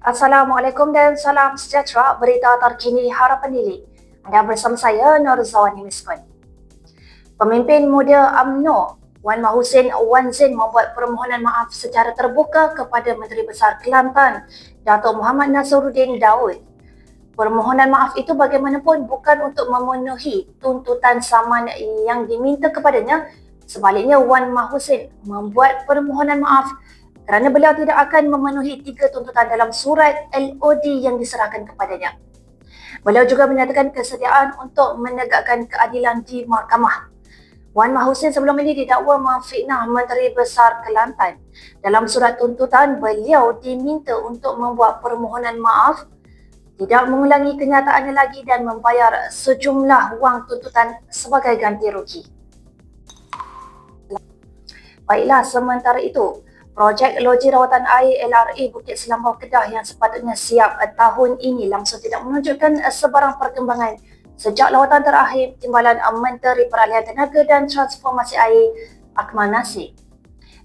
Assalamualaikum dan salam sejahtera berita terkini harapan dili. Anda bersama saya Nur Zawani Miskun. Pemimpin muda AMNO Wan Mahusin Wan Zin membuat permohonan maaf secara terbuka kepada Menteri Besar Kelantan Datuk Muhammad Nasruddin Daud. Permohonan maaf itu bagaimanapun bukan untuk memenuhi tuntutan saman yang diminta kepadanya. Sebaliknya Wan Mahusin membuat permohonan maaf kerana beliau tidak akan memenuhi tiga tuntutan dalam surat LOD yang diserahkan kepadanya. Beliau juga menyatakan kesediaan untuk menegakkan keadilan di mahkamah. Wan Mahusin sebelum ini didakwa memfitnah Menteri Besar Kelantan. Dalam surat tuntutan, beliau diminta untuk membuat permohonan maaf, tidak mengulangi kenyataannya lagi dan membayar sejumlah wang tuntutan sebagai ganti rugi. Baiklah, sementara itu, Projek Loji Rawatan Air LRA Bukit Selambau Kedah yang sepatutnya siap tahun ini langsung tidak menunjukkan sebarang perkembangan sejak lawatan terakhir Timbalan Menteri Peralihan Tenaga dan Transformasi Air Akmal Nasir.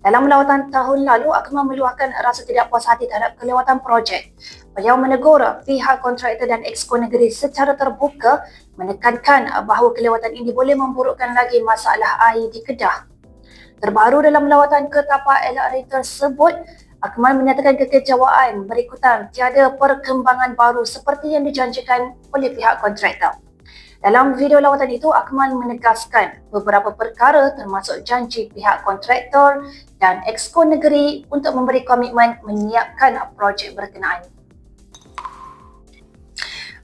Dalam lawatan tahun lalu, Akmal meluahkan rasa tidak puas hati terhadap kelewatan projek. Beliau menegur pihak kontraktor dan exco negeri secara terbuka menekankan bahawa kelewatan ini boleh memburukkan lagi masalah air di Kedah. Terbaru dalam lawatan ke tapak LRA tersebut, Akmal menyatakan kekecewaan berikutan tiada perkembangan baru seperti yang dijanjikan oleh pihak kontraktor. Dalam video lawatan itu, Akmal menegaskan beberapa perkara termasuk janji pihak kontraktor dan exco negeri untuk memberi komitmen menyiapkan projek berkenaan.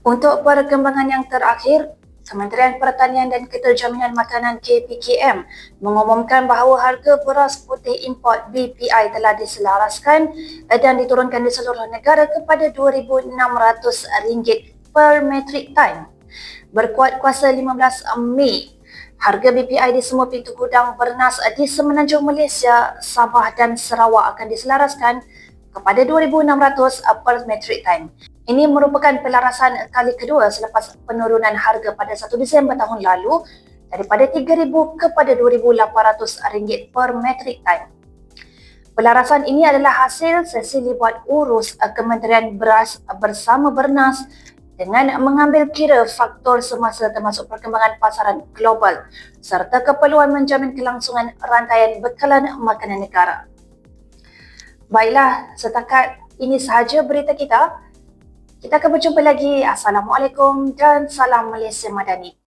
Untuk perkembangan yang terakhir, Kementerian Pertanian dan Keterjaminan Makanan KPKM mengumumkan bahawa harga beras putih import BPI telah diselaraskan dan diturunkan di seluruh negara kepada RM2,600 per metric ton. Berkuat kuasa 15 Mei, harga BPI di semua pintu gudang bernas di Semenanjung Malaysia, Sabah dan Sarawak akan diselaraskan kepada RM2,600 per metric ton. Ini merupakan pelarasan kali kedua selepas penurunan harga pada 1 Disember tahun lalu daripada RM3,000 kepada RM2,800 per metrik ton. Pelarasan ini adalah hasil sesi libat urus Kementerian Beras bersama Bernas dengan mengambil kira faktor semasa termasuk perkembangan pasaran global serta keperluan menjamin kelangsungan rantaian bekalan makanan negara. Baiklah, setakat ini sahaja berita kita. Kita akan berjumpa lagi. Assalamualaikum dan salam Malaysia Madani.